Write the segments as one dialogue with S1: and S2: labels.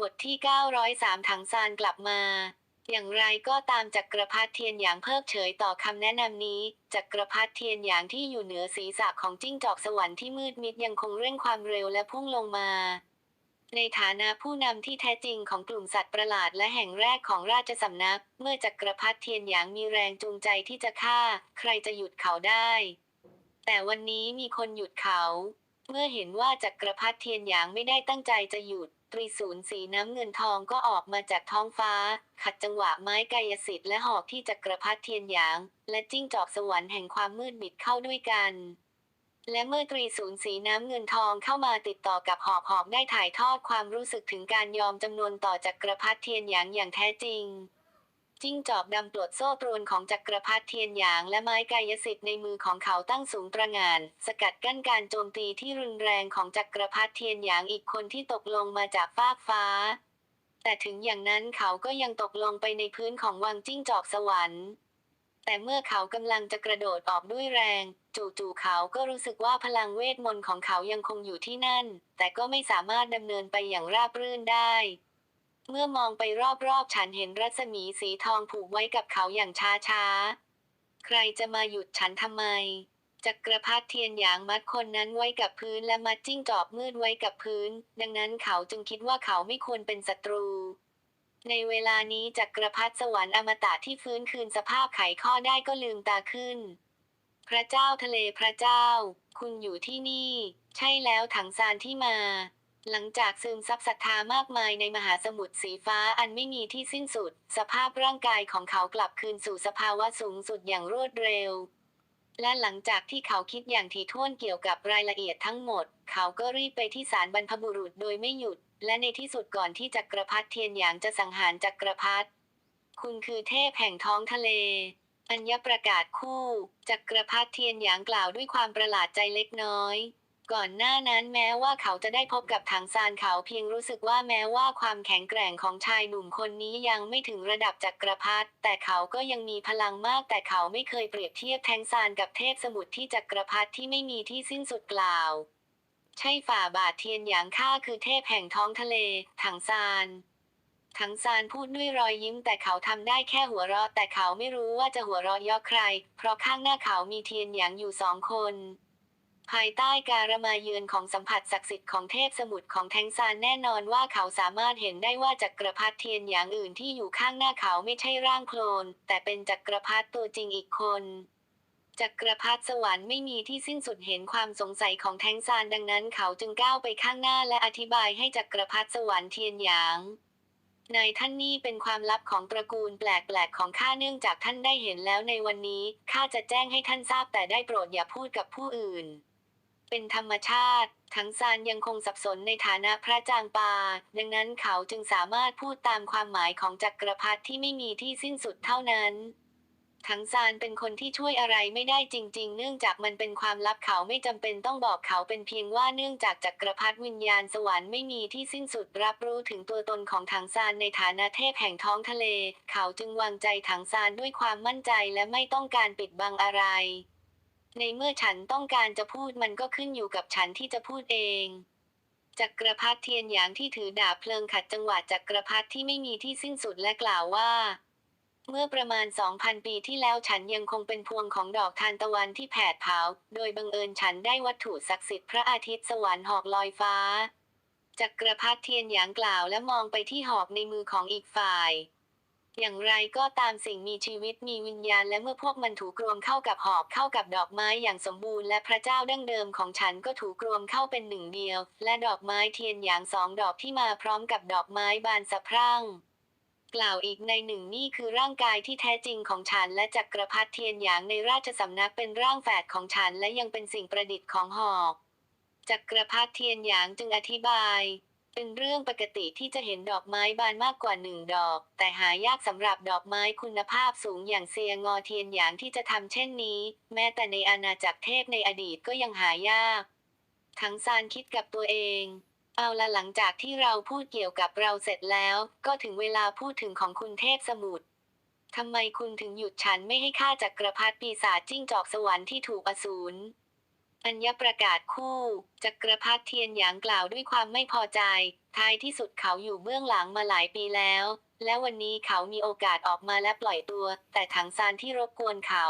S1: บทที่ 903 ถังซานกลับมา อย่างไรก็ตามจักรพรรดิเทียนหยางเพิกเฉยต่อคำแนะนำนี้ จักรพรรดิเทียนหยางที่อยู่เหนือศีรษะของจิ้งจอกสวรรค์ที่มืดมิดยังคงเร่งความเร็วและพุ่งลงมา ในฐานะผู้นำที่แท้จริงของกลุ่มสัตว์ประหลาดและแห่งแรกของราชสำนัก เมื่อจักรพรรดิเทียนหยางมีแรงจูงใจที่จะฆ่า ใครจะหยุดเขาได้ แต่วันนี้มีคนหยุดเขา เมื่อเห็นว่าจักรพรรดิเทียนหยางไม่ได้ตั้งใจจะหยุด ตรีศูนย์สีน้ำเงินทองก็ออกมาจากท้องฟ้า ขัดจังหวะไม้กายสิทธิ์และหอกที่จักรพรรดิเทียนหยาง และจิ้งจอกสวรรค์แห่งความมืดบิดเข้าด้วยกัน และเมื่อตรีศูนย์สีน้ำเงินทองเข้ามาติดต่อกับหอกหอกได้ถ่ายทอดความรู้สึกถึงการยอมจำนวนต่อจักรพรรดิเทียนหยางอย่างแท้จริง จิ้งจอกดำปลดโซ่ตรวนของจักรพรรดิเทียนหยางและไม้กายสิทธิ์ในมือของเขาตั้งสูงตระหง่าน สกัดกั้นการโจมตีที่รุนแรงของจักรพรรดิเทียนหยางอีกคนที่ตกลงมาจากฟากฟ้า แต่ถึงอย่างนั้นเขาก็ยังตกลงไปในพื้นของวังจิ้งจอกสวรรค์ แต่เมื่อเขากำลังจะกระโดดออกด้วยแรง จู่ๆเขาก็รู้สึกว่าพลังเวทมนต์ของเขายังคงอยู่ที่นั่น แต่ก็ไม่สามารถดำเนินไปอย่างราบรื่นได้ เมื่อมองไปรอบๆ ฉันเห็นรัศมีสีทองผูกไว้กับเขาอย่างช้าๆ ใครจะมาหยุดฉันทำไม จักรพรรดิเทียนหยางมัดคนนั้นไว้กับพื้นและมัดจิ้งจอกมืดไว้กับพื้น ดังนั้นเขาจึงคิดว่าเขาไม่ควรเป็นศัตรู ในเวลานี้จักรพรรดิสวรรค์อมตะที่ฟื้นคืนสภาพไขข้อได้ก็ลืมตาขึ้น พระเจ้าทะเลพระเจ้า คุณอยู่ที่นี่ ใช่แล้วถังซานที่มา หลังจากซึมซับศรัทธามากมายในมหาสมุทรสีฟ้าอันไม่มีที่สิ้นสุด สภาพร่างกายของเขากลับคืนสู่สภาวะสูงสุดอย่างรวดเร็ว และหลังจากที่เขาคิดอย่างถี่ถ้วนเกี่ยวกับรายละเอียดทั้งหมด เขาก็รีบไปที่ศาลบรรพบุรุษโดยไม่หยุด และในที่สุดก่อนที่จักรพรรดิเทียนหยางจะสังหารจักรพรรดิคุณคือเทพแห่งท้องทะเล อัญญประกาศคู่ จักรพรรดิเทียนหยางกล่าวด้วยความประหลาดใจเล็กน้อย ก่อนหน้านั้นแม้ว่าเขาจะได้พบกับถังซานเขาเพียงรู้สึกว่าแม้ว่าความแข็งแกร่งของชายหนุ่มคนนี้ยังไม่ถึงระดับจักรพรรดิแต่เขาก็ยังมีพลังมากแต่เขาไม่เคยเปรียบเทียบแทงซานกับเทพสมุทรที่จักรพรรดิที่ไม่มีที่สิ้นสุดกล่าว ใช่ฝ่าบาทเทียนหยางข้าคือเทพแห่งท้องทะเล ถังซานถังซานพูดด้วยรอยยิ้มแต่เขาทำได้แค่หัวเราะแต่เขาไม่รู้ว่าจะหัวเราะย่อใคร เพราะข้างหน้าเขามีเทียนหยางอยู่สองคน ภายใต้การมาเยือนของสัมผัสศักดิ์สิทธิ์ของเทพสมุทรของแทงซานแน่นอนว่าเขาสามารถเห็นได้ว่าจักรพรรดิเทียนหยางอื่นที่อยู่ข้างหน้าเขาไม่ใช่ร่างโคลน แต่เป็นจักรพรรดิตัวจริงอีกคนจักรพรรดิสวรรค์ไม่มีที่สิ้นสุดเห็นความสงสัยของแทงซานดังนั้นเขาจึงก้าวไปข้างหน้าและอธิบายให้จักรพรรดิสวรรค์เทียนหยางนายท่านนี่เป็นความลับของตระกูลแปลกๆของข้าเนื่องจากท่านได้เห็นแล้วในวันนี้ข้าจะแจ้งให้ท่านทราบแต่ได้โปรดอย่าพูดกับผู้อื่น เป็นธรรมชาติ ทั้งซานยังคงสับสนในฐานะพระจางปา ดังนั้นเขาจึงสามารถพูดตามความหมายของจักรพรรดิที่ไม่มีที่สิ้นสุดเท่านั้นทั้งซานเป็นคนที่ช่วยอะไรไม่ได้จริง ๆ เนื่องจากมันเป็นความลับเขาไม่จำเป็นต้องบอกเขาเป็นเพียงว่าเนื่องจากจักรพรรดิวิญญาณสวรรค์ไม่มีที่สิ้นสุดรับรู้ถึงตัวตนของถังซานในฐานะเทพแห่งท้องทะเล เขาจึงวางใจถังซานด้วยความมั่นใจและไม่ต้องการปิดบังอะไร ในเมื่อฉันต้องการจะพูดมันก็ขึ้นอยู่กับฉันที่จะพูดเองจักรพรรดิเทียนหยางที่ถือดาบเพลิงขัดจังหวะจักรพรรดิที่ไม่มีที่สิ้นสุดและกล่าวว่า เมื่อประมาณ 2,000 ปีที่แล้วฉันยังคงเป็นพวงของดอกทานตะวันที่แผดเผา โดยบังเอิญฉันได้วัตถุศักดิ์สิทธิ์พระอาทิตย์สวรรค์หอกลอยฟ้า จักรพรรดิเทียนหยางกล่าวและมองไปที่หอกในมือของอีกฝ่าย อย่างไรก็ตามสิ่งมีชีวิตมีวิญญาณและเมื่อพวกมันถูกรวมเข้ากับหอกเข้ากับดอกไม้อย่างสมบูรณ์และพระเจ้าดั้งเดิมของฉันก็ถูกรวมเข้าเป็นหนึ่งเดียว และดอกไม้เทียนหยางสองดอกที่มาพร้อมกับดอกไม้บานสะพรั่งกล่าวอีกในหนึ่งนี่คือร่างกายที่แท้จริงของฉันและจักรพรรดิเทียนหยางในราชสำนักเป็นร่างแฝดของฉันและยังเป็นสิ่งประดิษฐ์ของหอกจักรพรรดิเทียนหยางจึงอธิบาย เป็นเรื่องปกติที่จะเห็นดอกไม้บานมากกว่าหนึ่งดอก แต่หายากสำหรับดอกไม้คุณภาพสูงอย่างเซียงอเทียนหยางที่จะทำเช่นนี้ แม้แต่ในอาณาจักรเทพในอดีตก็ยังหายาก ทั้งซานคิดกับตัวเอง เอาละหลังจากที่เราพูดเกี่ยวกับเราเสร็จแล้ว ก็ถึงเวลาพูดถึงของคุณเทพสมุทรทำไมคุณถึงหยุดฉันไม่ให้ฆ่าจักรพรรดิปีศาจจิ้งจอกสวรรค์ที่ถูกอสูร อัญญประกาศคู่จักรพรรดิเทียนหยางกล่าวด้วยความไม่พอใจ ท้ายที่สุดเขาอยู่เบื้องหลังมาหลายปีแล้ว และวันนี้เขามีโอกาสออกมาและปล่อยตัว แต่ถังซานที่รบกวนเขา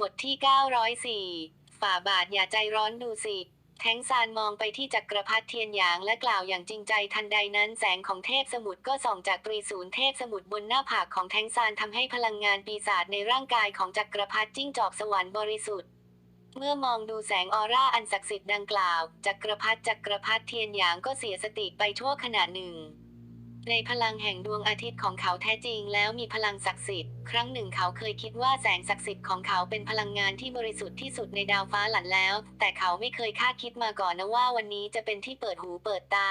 S1: บทที่ 904 ฝ่าบาทอย่าใจร้อนดูสิแทงซานมองไปที่จักรพรรดิเทียนหยางและกล่าวอย่างจริงใจทันใดนั้นแสงของเทพสมุทรก็ส่องจากตรีศูนย์เทพสมุทรบนหน้าผากของแทงซานทำให้พลังงานปีศาจในร่างกายของจักรพรรดิจิ้งจอกสวรรค์บริสุทธิ์ เมื่อมองดูแสงออร่าอันศักดิ์สิทธิ์ดังกล่าว จักรพรรดิจักรพรรดิเทียนหยางก็เสียสติไปชั่วขณะหนึ่ง ในพลังแห่งดวงอาทิตย์ของเขาแท้จริงแล้วมีพลังศักดิ์สิทธิ์ ครั้งหนึ่งเขาเคยคิดว่าแสงศักดิ์สิทธิ์ของเขาเป็นพลังงานที่บริสุทธิ์ที่สุดในดาวฟ้าหลันแล้ว แต่เขาไม่เคยคาดคิดมาก่อนนะว่าวันนี้จะเป็นที่เปิดหูเปิดตา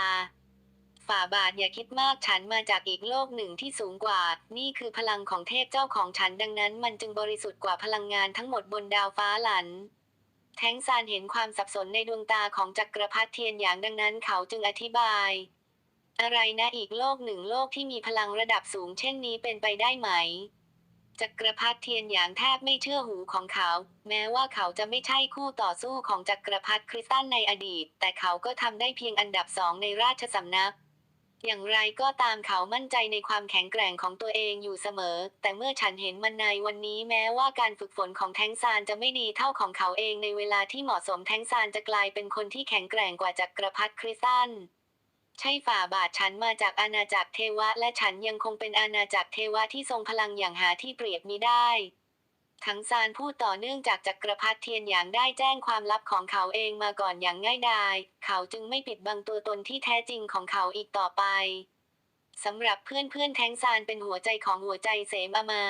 S1: ฝ่าบาทอย่าคิดมากฉันมาจากอีกโลกหนึ่งที่สูงกว่า นี่คือพลังของเทพเจ้าของฉันดังนั้น มันจึงบริสุทธิ์กว่าพลังงานทั้งหมดบนดาวฟ้าหลัน แท้งซานเห็นความสับสนในดวงตาของจักรพรรดิเทียนหยางดังนั้นเขาจึงอธิบาย อะไรนะอีกโลกหนึ่งโลกที่มีพลังระดับสูงเช่นนี้เป็นไปได้ไหม จักรพรรดิเทียนหยางแทบไม่เชื่อหูของเขา แม้ว่าเขาจะไม่ใช่คู่ต่อสู้ของจักรพรรดิคริสตันในอดีต แต่เขาก็ทำได้เพียงอันดับสองในราชสำนัก อย่างไรก็ตามเขามั่นใจในความแข็งแกร่งของตัวเองอยู่เสมอ แต่เมื่อฉันเห็นมันในวันนี้แม้ว่าการฝึกฝนของแทงซานจะไม่ดีเท่าของเขาเองในเวลาที่เหมาะสมแทงซานจะกลายเป็นคนที่แข็งแกร่งกว่าจักรพรรดิคริสตันใช่ฝ่าบาทฉันมาจากอาณาจักรเทวะ และฉันยังคงเป็นอาณาจักรเทวะที่ทรงพลังอย่างหาที่เปรียบมิได้ ทั้งซานพูดต่อเนื่องจากจักรพรรดิเทียนหยางได้แจ้งความลับของเขาเองมาก่อนอย่างง่ายดาย เขาจึงไม่ปิดบังตัวตนที่แท้จริงของเขาอีกต่อไปสำหรับเพื่อนเพื่อนแทงซานเป็นหัวใจของหัวใจเสมามา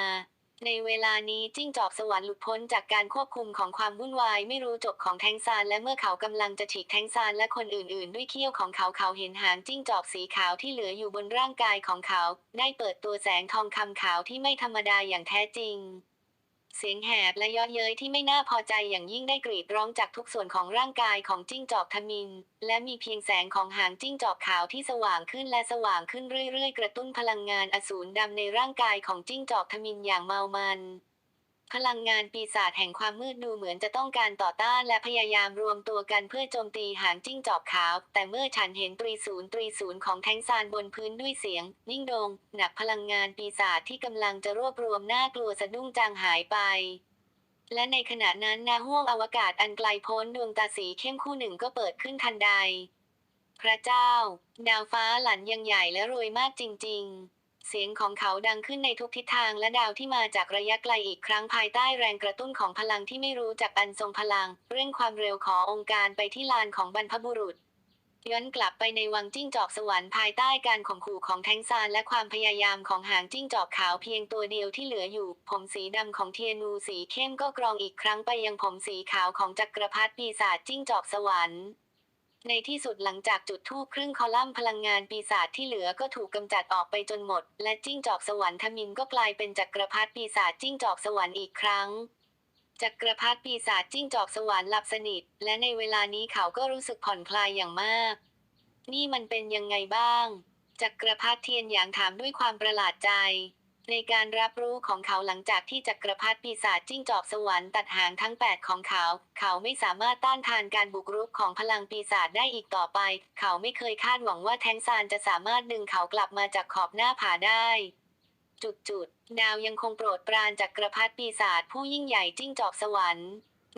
S1: ในเวลานี้จิ้งจอกสวรรค์หลุดพ้นจากการควบคุมของความวุ่นวายไม่รู้จบของแทงซานและเมื่อเขากำลังจะฉีกแทงซานและคนอื่นๆ ด้วยเขี้ยวของเขาเขาเห็นหางจิ้งจอกสีขาวที่เหลืออยู่บนร่างกายของเขา ได้เปิดตัวแสงทองคำขาวที่ไม่ธรรมดาอย่างแท้จริง เสียงแหบและเยาะเย้ยที่ไม่น่าพอใจอย่างยิ่งได้กรีดร้องจากทุกส่วนของร่างกายของจิ้งจอกทมิน และมีเพียงแสงของหางจิ้งจอกขาวที่สว่างขึ้นและสว่างขึ้นเรื่อยๆ กระตุ้นพลังงานอสูรดำในร่างกายของจิ้งจอกทมินอย่างเมามัน พลังงานปีศาจแห่งความมืดดูเหมือนจะต้องการต่อต้านและพยายามรวมตัวกันเพื่อโจมตีหางจิ้งจอกขาว แต่เมื่อฉันเห็นตรีศูนย์ตรีศูนย์ของแทงซานบนพื้นด้วยเสียง นิ่งดง หนักพลังงานปีศาจที่กำลังจะรวบรวมน่ากลัวสะดุ้งจางหายไป และในขณะนั้นนาห้วงอวกาศอันไกลโพ้นดวงตาสีเข้มคู่หนึ่งก็เปิดขึ้นทันใด พระเจ้า ดาวฟ้าหลันยังใหญ่และรวยมากจริง ๆ เสียงของเขาดังขึ้นในทุกทิศทางและดาวที่มาจากระยะไกลอีกครั้งภายใต้แรงกระตุ้นของพลังที่ไม่รู้จักอันทรงพลัง เร่งความเร็วขององค์การไปที่ลานของบรรพบุรุษ ย้อนกลับไปในวังจิ้งจอกสวรรค์ภายใต้การข่มขู่ของแทงซานและความพยายามของหางจิ้งจอกขาวเพียงตัวเดียวที่เหลืออยู่ ผมสีดำของเทียนูสีเข้มก็กรองอีกครั้งไปยังผมสีขาวของจักรพรรดิปีศาจจิ้งจอกสวรรค์ ในที่สุดหลังจากจุดทูปครึ่งคอลัมน์พลังงานปีศาจที่เหลือก็ถูกกำจัดออกไปจนหมด และจิ้งจอกสวรรค์ทมินก็กลายเป็นจักรพรรดิปีศาจจิ้งจอกสวรรค์อีกครั้งจักรพรรดิปีศาจจิ้งจอกสวรรค์หลับสนิท และในเวลานี้เขาก็รู้สึกผ่อนคลายอย่างมาก นี่มันเป็นยังไงบ้าง จักรพรรดิเทียนหยางถามด้วยความประหลาดใจ ในการรับรู้ของเขาหลังจากที่จักรพรรดิปีศาจจิ้งจอกสวรรค์ตัดหางทั้ง 8 ของเขา เขาไม่สามารถต้านทานการบุกรุกของพลังปีศาจได้อีกต่อไป เขาไม่เคยคาดหวังว่าแทงซานจะสามารถดึงเขากลับมาจากขอบหน้าผาได้ จุดจุดๆดาวยังคงโปรดปรานจักรพรรดิปีศาจผู้ยิ่งใหญ่จิ้งจอกสวรรค์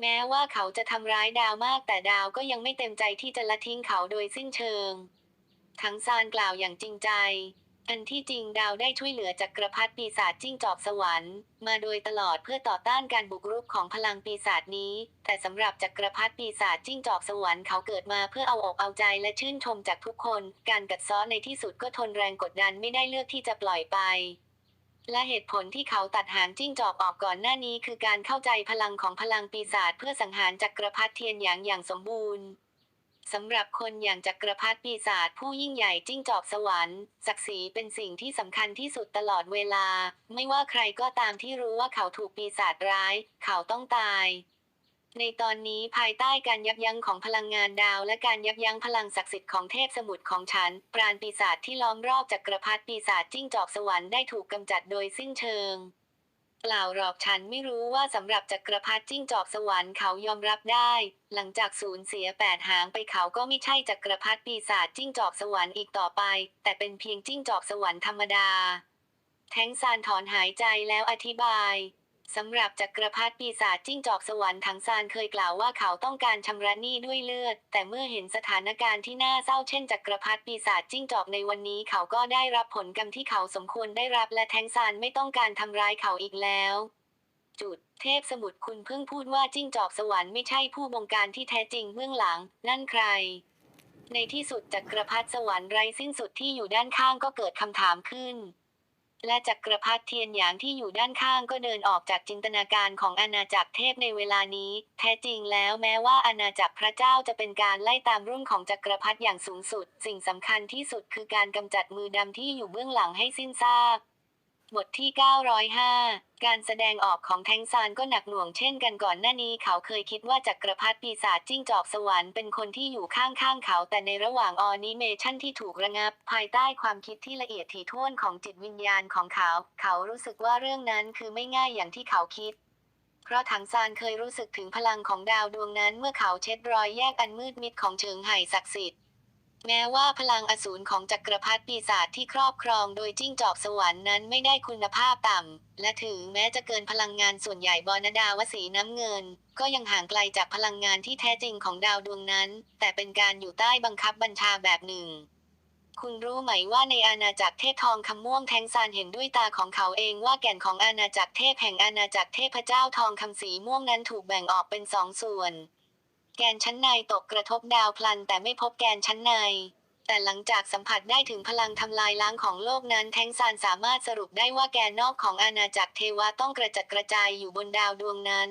S1: แม้ว่าเขาจะทำร้ายดาวมากแต่ดาวก็ยังไม่เต็มใจที่จะละทิ้งเขาโดยสิ้นเชิง ทั้งซานกล่าวอย่างจริงใจ อันที่จริงดาวได้ช่วยเหลือจักกรพรรดิปีศาจจิ้งจอกสวรรค์ มาโดยตลอดเพื่อต่อต้านการบุกรุกของพลังปีศาจนี้ แต่สำหรับจักกรพรรดิปีศาจจิ้งจอกสวรรค์เขาเกิดมาเพื่อเอาอกเอาใจและชื่นชมจากทุกคน การกัดซ้อในที่สุดก็ทนแรงกดดันไม่ได้เลือกที่จะปล่อยไป และเหตุผลที่เขาตัดหางจิ้งจอกออกก่อนหน้านี้ คือการเข้าใจพลังของพลังปีศาจเพื่อสังหารจักรพรรดิเทียนหยางอย่างสมบูรณ์ สำหรับคนอย่างจักรพรรดิปีศาจผู้ยิ่งใหญ่จิ้งจอกสวรรค์ศักดิ์ศรีเป็นสิ่งที่สำคัญที่สุดตลอดเวลา ไม่ว่าใครก็ตามที่รู้ว่าเขาถูกปีศาจร้าย เขาต้องตาย ในตอนนี้ภายใต้การยับยั้งของพลังงานดาว และการยับยั้งพลังศักดิ์สิทธิ์ของเทพสมุทรของฉัน ปราณปีศาจที่ล้อมรอบจักรพรรดิปีศาจจิ้งจอกสวรรค์ได้ถูกกำจัดโดยสิ้นเชิง เปล่าหรอกฉันไม่รู้ว่าสำหรับจักรพรรดิจิ้งจอกสวรรค์เขายอมรับได้ หลังจากสูญเสียแปดหางไปเขาก็ไม่ใช่จักรพรรดิปีศาจจิ้งจอกสวรรค์อีกต่อไป แต่เป็นเพียงจิ้งจอกสวรรค์ธรรมดา แท้งซานถอนหายใจแล้วอธิบาย สำหรับจักรพรรดิปีศาจจิ้งจอกสวรรค์ถังซานเคยกล่าวว่าเขาต้องการชำระหนี้ด้วยเลือด แต่เมื่อเห็นสถานการณ์ที่น่าเศร้าเช่นจักรพรรดิปีศาจจิ้งจอกในวันนี้เขาก็ได้รับผลกรรมที่เขาสมควรได้รับและแทงซานไม่ต้องการทำร้ายเขาอีกแล้ว จุด เทพสมุทรคุณเพิ่งพูดว่าจิ้งจอกสวรรค์ไม่ใช่ผู้บงการที่แท้จริงเบื้องหลัง นั่นใคร ในที่สุดจักรพรรดิสวรรค์ไร้สิ้นสุดที่อยู่ด้านข้างก็เกิดคำถามขึ้น และจักรพรรดิเทียนหยางที่อยู่ด้านข้างก็เดินออกจากจินตนาการของอาณาจักรเทพในเวลานี้ แท้จริงแล้วแม้ว่าอาณาจักรพระเจ้าจะเป็นการไล่ตามรุ่นของจักรพรรดิอย่างสูงสุด สิ่งสำคัญที่สุดคือการกำจัดมือดำที่อยู่เบื้องหลังให้สิ้นซาก บทที่ 905 การแสดงออกของแทงซานก็หนักหน่วงเช่นกันก่อนหน้านี้เขาเคยคิดว่าจักรพรรดิปีศาจจิ้งจอกสวรรค์เป็นคนที่อยู่ข้างๆเขา แต่ในระหว่างออนิเมชั่นที่ถูกระงับ ภายใต้ความคิดที่ละเอียดถี่ถ้วนของจิตวิญญาณของเขา เขารู้สึกว่าเรื่องนั้นคือไม่ง่ายอย่างที่เขาคิดเพราะถังซานเคยรู้สึกถึงพลังของดาวดวงนั้นเมื่อเขาเช็ดรอยแยกอันมืดมิดของเฉิงไห่ศักดิ์สิทธิ์ แม้ว่าพลังอสูรของจักรพรรดิปีศาจที่ครอบครองโดยจิ้งจอกสวรรค์นั้นไม่ได้คุณภาพต่ำ และถึงแม้จะเกินพลังงานส่วนใหญ่บอนดาวสีน้ำเงิน ก็ยังห่างไกลจากพลังงานที่แท้จริงของดาวดวงนั้น แต่เป็นการอยู่ใต้บังคับบัญชาแบบหนึ่ง คุณรู้ไหมว่าในอาณาจักรเทพทองคำม่วงแทงซานเห็นด้วยตาของเขาเองว่าแก่นของอาณาจักรเทพแห่งอาณาจักรเทพเจ้าทองคำสีม่วงนั้นถูกแบ่งออกเป็นสองส่วน แกนชั้นในตกกระทบดาวพลันแต่ไม่พบแกนชั้นใน แต่หลังจากสัมผัสได้ถึงพลังทำลายล้างของโลกนั้นแทงซานสามารถสรุปได้ว่าแกนนอกของอาณาจักรเทวะต้องกระจัดกระจายอยู่บนดาวดวงนั้น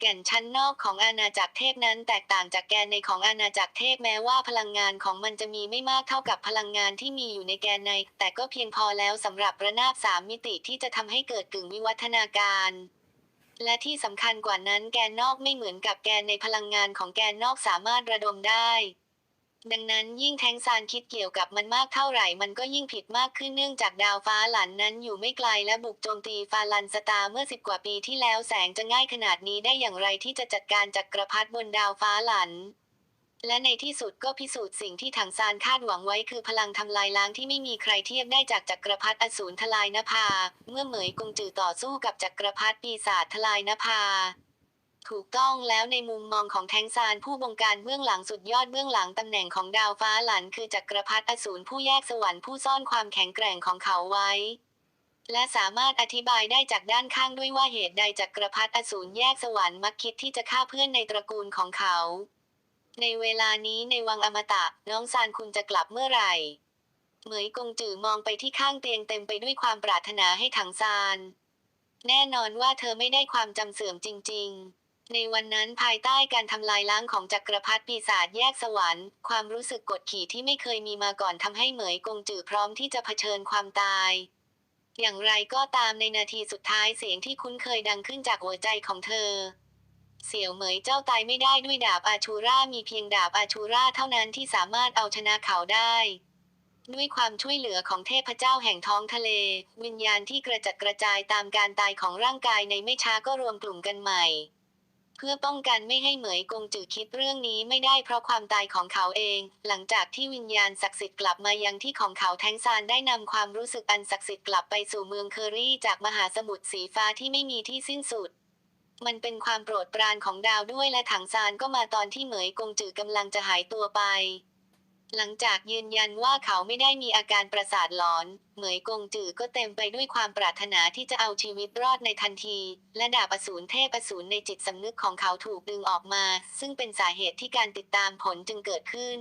S1: แก่นชั้นนอกของอาณาจักรเทพนั้นแตกต่างจากแกนในของอาณาจักรเทพแม้ว่าพลังงานของมันจะมีไม่มากเท่ากับพลังงานที่มีอยู่ในแกนใน แต่ก็เพียงพอแล้วสำหรับระนาบสามมิติที่จะทำให้เกิดกึ่งวิวัฒนาการ และที่สำคัญกว่านั้นแกนนอกไม่เหมือนกับแกนในพลังงานของแกนนอกสามารถระดมได้ ดังนั้นยิ่งแทงซานคิดเกี่ยวกับมันมากเท่าไหร่มันก็ยิ่งผิดมากขึ้นเนื่องจากดาวฟ้าหลันนั้นอยู่ไม่ไกลและบุกโจมตีฟาลันสตาเมื่อสิบกว่าปีที่แล้วแสงจะง่ายขนาดนี้ได้อย่างไรที่จะจัดการจักรพรรดิบนดาวฟ้าหลัน และในที่สุดก็พิสูจน์สิ่งที่ถังซานคาดหวังไว้คือพลังทำลายล้างที่ไม่มีใครเทียบได้จากจักรพรรดิอสูรทลายนภา เมื่อเหมยกงจือต่อสู้กับจักรพรรดิปีศาจทลายนภา ถูกต้องแล้วในมุมมองของแทงซานผู้บงการเบื้องหลังสุดยอดเบื้องหลังตำแหน่งของดาวฟ้าหลันคือจักรพรรดิอสูรผู้แยกสวรรค์ผู้ซ่อนความแข็งแกร่งของเขาไว้และสามารถอธิบายได้จากด้านข้างด้วยว่าเหตุใดจักรพรรดิอสูรแยกสวรรค์มักคิดที่จะฆ่าเพื่อนในตระกูลของเขา ในเวลานี้ในวังอมตะ น้องซานคุณจะกลับเมื่อไหร่ เหมยกงจือมองไปที่ข้างเตียงเต็มไปด้วยความปรารถนาให้ถังซาน แน่นอนว่าเธอไม่ได้ความจำเสื่อมจริง ๆ ในวันนั้นภายใต้การทำลายล้างของจักรพรรดิปีศาจแยกสวรรค์ ความรู้สึกกดขี่ที่ไม่เคยมีมาก่อนทำให้เหมยกงจือพร้อมที่จะเผชิญความตายอย่างไรก็ตามในนาทีสุดท้ายเสียงที่คุ้นเคยดังขึ้นจากหัวใจของเธอ เสี่ยวเหมยเจ้าตายไม่ได้ด้วยดาบอาชูรามีเพียงดาบอาชูราเท่านั้นที่สามารถเอาชนะเขาได้ ด้วยความช่วยเหลือของเทพเจ้าแห่งท้องทะเล วิญญาณที่กระจัดกระจายตามการตายของร่างกายในไม่ช้าก็รวมกลุ่มกันใหม่ เพื่อป้องกันไม่ให้เหมยกงจือคิดเรื่องนี้ไม่ได้เพราะความตายของเขาเอง หลังจากที่วิญญาณศักดิ์สิทธิ์กลับมายังที่ของเขาแทงซานได้นำความรู้สึกอันศักดิ์สิทธิ์กลับไปสู่เมืองเคอรี่จากมหาสมุทรสีฟ้าที่ไม่มีที่สิ้นสุด มันเป็นความโปรดปรานของดาวด้วยและถังซานก็มาตอนที่เหมยกงจือกำลังจะหายตัวไป หลังจากยืนยันว่าเขาไม่ได้มีอาการประสาทหลอน เหมยกงจือก็เต็มไปด้วยความปรารถนาที่จะเอาชีวิตรอดในทันที และดาบอสูรเทพอสูรในจิตสำนึกของเขาถูกดึงออกมา ซึ่งเป็นสาเหตุที่การติดตามผลจึงเกิดขึ้น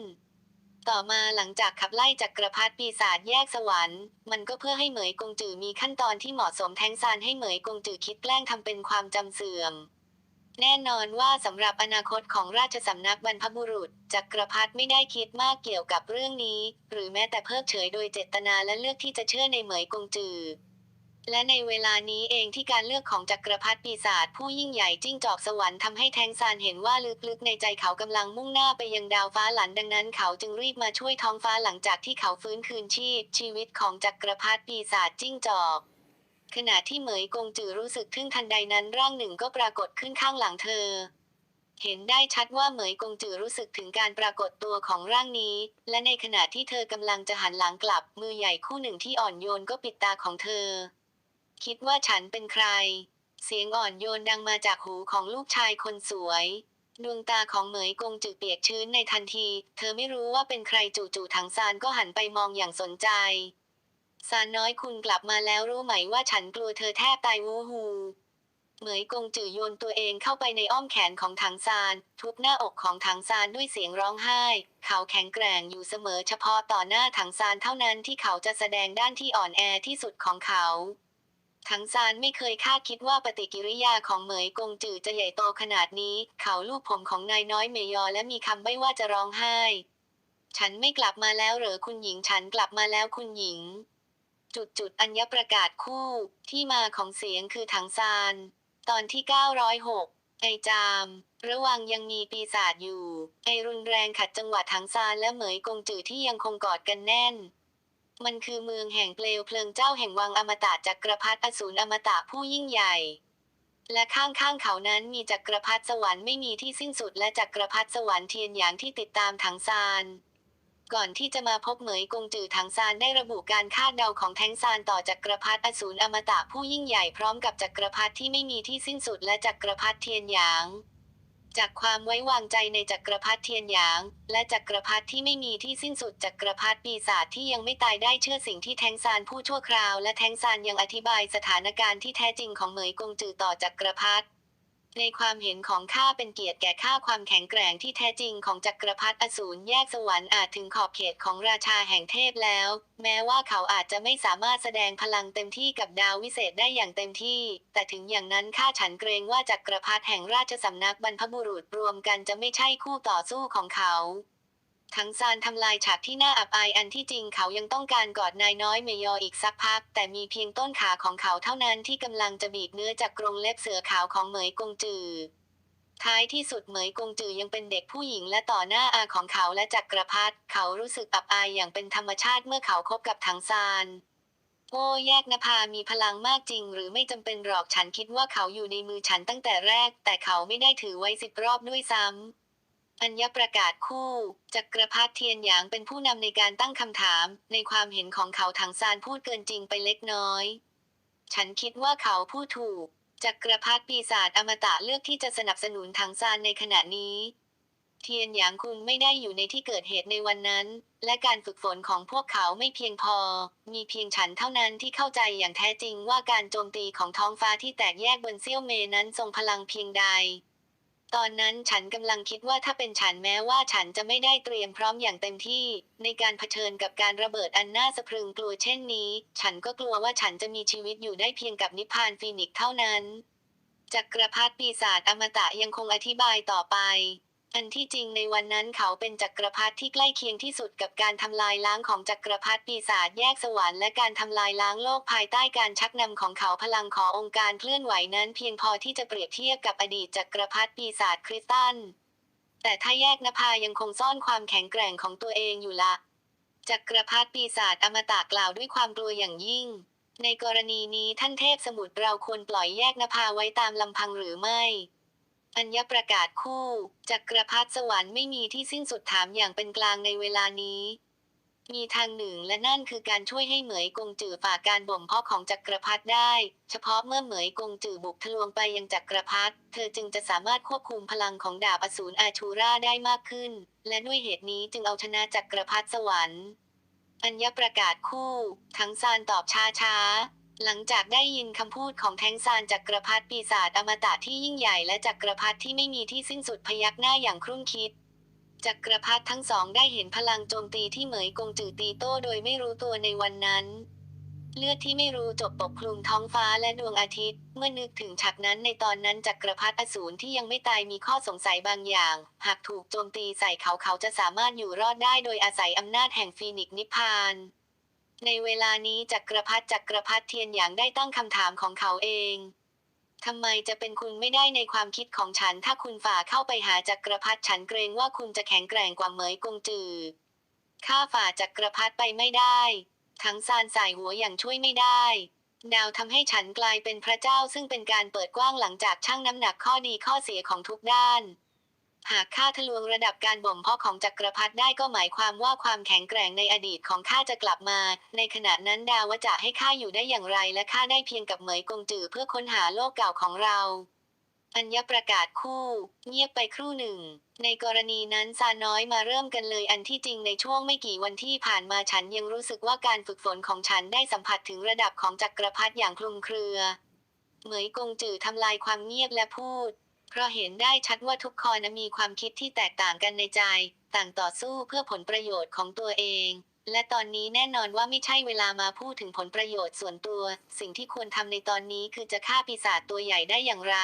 S1: ต่อมาหลังจากขับไล่จักรพรรดิปีศาจแยกสวรรค์ มันก็เพื่อให้เหมยกงจือมีขั้นตอนที่เหมาะสมแทงซานให้เหมยกงจือคิดแกล้งทำเป็นความจำเสื่อม แน่นอนว่าสำหรับอนาคตของราชสำนักบรรพบุรุษจักรพรรดิไม่ได้คิดมากเกี่ยวกับเรื่องนี้ หรือแม้แต่เพิกเฉยโดยเจตนาและเลือกที่จะเชื่อในเหมยกงจือ และในเวลานี้เองที่การเลือกของจักรพรรดิปีศาจผู้ยิ่งใหญ่จิ้งจอกสวรรค์ทำให้แทงซานเห็นว่าลึกๆในใจเขากำลังมุ่งหน้าไปยังดาวฟ้าหลันดังนั้นเขาจึงรีบมาช่วยท้องฟ้าหลังจากที่เขาฟื้นคืนชีพ ชีวิตของจักรพรรดิปีศาจจิ้งจอกขณะที่เหมยกงจือรู้สึกทึ่งทันใดนั้นร่างหนึ่งก็ปรากฏขึ้นข้างหลังเธอ เห็นได้ชัดว่าเหมยกงจือรู้สึกถึงการปรากฏตัวของร่างนี้ และในขณะที่เธอกำลังจะหันหลังกลับมือใหญ่คู่หนึ่งที่อ่อนโยนก็ปิดตาของเธอ คิดว่าฉันเป็นใคร เสียงอ่อนโยนดังมาจากหูของลูกชายคนสวย ดวงตาของเหมยกงจือเปียกชื้นในทันที เธอไม่รู้ว่าเป็นใครจู่ๆถังซานก็หันไปมองอย่างสนใจ ซานน้อยคุณกลับมาแล้วรู้ไหมว่าฉันกลัวเธอแทบตายวูฮูเหมยกงจือโยนตัวเองเข้าไปในอ้อมแขนของถังซาน ทุบหน้าอกของถังซานด้วยเสียงร้องไห้ เขาแข็งแกร่งอยู่เสมอเฉพาะต่อหน้าถังซานเท่านั้นที่เขาจะแสดงด้านที่อ่อนแอที่สุดของเขา ถังซานไม่เคยคาดคิดว่าปฏิกิริยาของเหมยกงจือจะใหญ่โตขนาดนี้ เขาลูบผมของนายน้อยเมยอและมีคำไม่ว่าจะร้องไห้ ฉันไม่กลับมาแล้วเหรอคุณหญิงฉันกลับมาแล้วคุณหญิง จุดจุดอัญญประกาศคู่ ที่มาของเสียงคือถังซาน ตอนที่ 906 ไอจาม ระวังยังมีปีศาจอยู่ ไอรุนแรงขัดจังหวะถังซานและเหมยกงจือที่ยังคงกอดกันแน่น มันคือเมืองแห่งเปลวเพลิงเจ้าแห่งวังอมตะจักรพรรดิอสูรอมตะผู้ยิ่งใหญ่ และข้างๆเขานั้นมีจักรพรรดิสวรรค์ไม่มีที่สิ้นสุดและจักรพรรดิสวรรค์เทียนหยางที่ติดตามถังซาน ก่อนที่จะมาพบเหมยกงจือถังซานได้ระบุการคาดเดาของแทงซานต่อจักรพรรดิอสูรอมตะผู้ยิ่งใหญ่พร้อมกับจักรพรรดิที่ไม่มีที่สิ้นสุดและจักรพรรดิเทียนหยาง จากความไว้วางใจในจักรพรรดิเทียนหยาง และจักรพรรดิที่ไม่มีที่สิ้นสุดจักรพรรดิปีศาจที่ยังไม่ตายได้เชื่อสิ่งที่แท้งซานผู้ชั่วคราว และแท้งซานยังอธิบายสถานการณ์ที่แท้จริงของเหมยกงจือต่อจักรพรรดิ ในความเห็นของข้าเป็นเกียรติแก่ข้าความแข็งแกร่งที่แท้จริงของจักรพรรดิอสูรแยกสวรรค์อาจถึงขอบเขตของราชาแห่งเทพแล้ว แม้ว่าเขาอาจจะไม่สามารถแสดงพลังเต็มที่กับดาววิเศษได้อย่างเต็มที่ แต่ถึงอย่างนั้นข้าฉันเกรงว่าจักรพรรดิแห่งราชสำนักบรรพบุรุษรวมกันจะไม่ใช่คู่ต่อสู้ของเขา ทั้งซานทำลายฉากที่น่าอับอายอันที่จริงเขายังต้องการกอดนายน้อยเมยออีกสักพัก แต่มีเพียงต้นขาของเขาเท่านั้นที่กำลังจะบีบเนื้อจากกรงเล็บเสือขาวของเหมยกงจือท้ายที่สุดเหมยกงจือยังเป็นเด็กผู้หญิงและต่อหน้าอาของเขาและจักรพรรดิเขารู้สึกอับอายอย่างเป็นธรรมชาติเมื่อเขาคบกับถังซานโอ้แยกนภามีพลังมากจริง หรือไม่จำเป็นหรอกฉันคิดว่าเขาอยู่ในมือฉันตั้งแต่แรก แต่เขาไม่ได้ถือไว้สิบรอบด้วยซ้ำ อัญญประกาศคู่จักรพรรดิเทียนหยางเป็นผู้นำในการตั้งคำถาม ในความเห็นของเขาถังซานพูดเกินจริงไปเล็กน้อย ฉันคิดว่าเขาพูดถูกจักรพรรดิปีศาจอมตะเลือกที่จะสนับสนุนถังซานในขณะนี้ เทียนหยางคุณไม่ได้อยู่ในที่เกิดเหตุในวันนั้น และการฝึกฝนของพวกเขาไม่เพียงพอ มีเพียงฉันเท่านั้นที่เข้าใจอย่างแท้จริงว่าการโจมตีของท้องฟ้าที่แตกแยกบนเซี่ยวเมนั้นทรงพลังเพียงใด ตอนนั้นฉันกำลังคิดว่าถ้าเป็นฉันแม้ว่าฉันจะไม่ได้เตรียมพร้อมอย่างเต็มที่ ในการเผชิญกับการระเบิดอันน่าสะพรึงกลัวเช่นนี้ ฉันก็กลัวว่าฉันจะมีชีวิตอยู่ได้เพียงกับนิพพานฟีนิกเท่านั้นจักรพรรดิปีศาจอมตะยังคงอธิบายต่อไป อันที่จริงในวันนั้นเขาเป็นจักรพรรดิที่ใกล้เคียงที่สุดกับการทำลายล้างของจักรพรรดิปีศาจแยกสวรรค์และการทำลายล้างโลกภายใต้การชักนำของเขาพลังขององค์การเคลื่อนไหวนั้นเพียงพอที่จะเปรียบเทียบกับอดีตจักรพรรดิปีศาจคริสตัลแต่ถ้าแยกนภายังคงซ่อนความแข็งแกร่งของตัวเองอยู่ละจักรพรรดิปีศาจอมตะกล่าวด้วยความกลัวอย่างยิ่ง ในกรณีนี้ท่านเทพสมุทรเราควรปล่อยแยกนภาไว้ตามลำพังหรือไม่ อัญญประกาศคู่จักรพรรดิสวรรค์ไม่มีที่สิ้นสุดถามอย่างเป็นกลางในเวลานี้ มีทางหนึ่งและนั่นคือการช่วยให้เหมยกงจือฝ่าการบ่มเพาะของจักรพรรดิได้ เฉพาะเมื่อเหมยกงจือบุกทะลวงไปยังจักรพรรดิเธอจึงจะสามารถควบคุมพลังของดาบอสูรอาชูราได้มากขึ้น และด้วยเหตุนี้จึงเอาชนะจักรพรรดิสวรรค์อัญญประกาศคู่ ทั้งซานตอบช้าช้า หลังจากได้ยินคำพูดของแท้งซานจักกรพรรดิปีศาจอมตะที่ยิ่งใหญ่และจักกรพรรดิที่ไม่มีที่สิ้นสุดพยักหน้าอย่างครุ่นคิดจักรพรรดิทั้งสองได้เห็นพลังโจมตีที่เหมยกงจือตีโต้โดยไม่รู้ตัวในวันนั้น เลือดที่ไม่รู้จบปกคลุมท้องฟ้าและดวงอาทิตย์ เมื่อนึกถึงฉากนั้นในตอนนั้นจักรพรรดิอสูรที่ยังไม่ตายมีข้อสงสัยบางอย่าง หากถูกโจมตีใส่เขาเขาจะสามารถอยู่รอดได้โดยอาศัยอำนาจแห่งฟีนิกซ์นิพพาน ในเวลานี้จักรพรรดิจักรพรรดิเทียนหยางได้ตั้งคำถามของเขาเองทำไมจะเป็นคุณไม่ได้ในความคิดของฉัน ถ้าคุณฝ่าเข้าไปหาจักรพรรดิฉันเกรงว่าคุณจะแข็งแกร่งกว่าเหมยกงจือข้าฝ่าจักรพรรดิไปไม่ได้ ทั้งซานสายหัวอย่างช่วยไม่ได้ ดาวทำให้ฉันกลายเป็นพระเจ้าซึ่งเป็นการเปิดกว้างหลังจากชั่งน้ำหนักข้อดีข้อเสียของทุกด้าน หากข้าทะลวงระดับการบ่มเพาะของจักรพรรดิได้ก็หมายความว่าความแข็งแกร่งในอดีตของข้าจะกลับมา ในขณะนั้นดาวจะให้ข้าอยู่ได้อย่างไรและข้าได้เพียงกับเหมยกงจือเพื่อค้นหาโลกเก่าของเราอัญญประกาศคู่ เงียบไปครู่หนึ่ง ในกรณีนั้นซาน้อยมาเริ่มกันเลยอันที่จริงในช่วงไม่กี่วันที่ผ่านมาฉันยังรู้สึกว่าการฝึกฝนของฉันได้สัมผัสถึงระดับของจักรพรรดิอย่างคลุมเครือ เหมยกงจือทำลายความเงียบและพูด เพราะเห็นได้ชัดว่าทุกคนนะมีความคิดที่แตกต่างกันในใจ ต่างต่อสู้เพื่อผลประโยชน์ของตัวเอง และตอนนี้แน่นอนว่าไม่ใช่เวลามาพูดถึงผลประโยชน์ส่วนตัว สิ่งที่ควรทำในตอนนี้คือจะฆ่าปีศาจตัวใหญ่ได้อย่างไร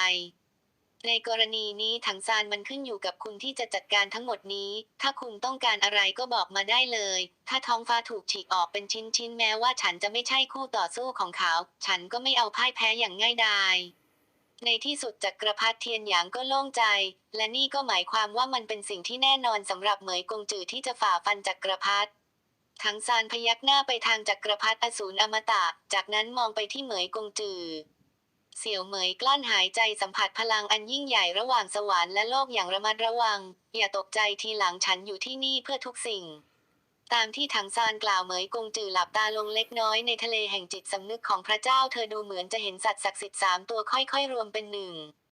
S1: ในกรณีนี้ถังซานมันขึ้นอยู่กับคุณที่จะจัดการทั้งหมดนี้ ถ้าคุณต้องการอะไรก็บอกมาได้เลย ถ้าท้องฟ้าถูกฉีกออกเป็นชิ้นๆ แม้ว่าฉันจะไม่ใช่คู่ต่อสู้ของเขา ฉันก็ไม่เอาพ่ายแพ้อย่างง่ายดาย ในที่สุดจักรพรรดิเทียนหยางก็โล่งใจ และนี่ก็หมายความว่ามันเป็นสิ่งที่แน่นอนสำหรับเหมยกงจือที่จะฝ่าฟันจักรพรรดิทั้งซานพยักหน้าไปทางจักรพรรดิอสูรอมตะ จากนั้นมองไปที่เหมยกงจือ เสี่ยวเหมยกลั้นหายใจสัมผัสพลังอันยิ่งใหญ่ระหว่างสวรรค์และโลกอย่างระมัดระวัง อย่าตกใจทีหลังฉันอยู่ที่นี่เพื่อทุกสิ่ง ตามที่ถังซานกล่าวเหมยกงจือหลับตาลงเล็กน้อยในทะเลแห่งจิตสำนึกของพระเจ้า เธอดูเหมือนจะเห็นสัตว์ศักดิ์สิทธิ์สามตัวค่อยๆ รวมเป็นหนึ่ง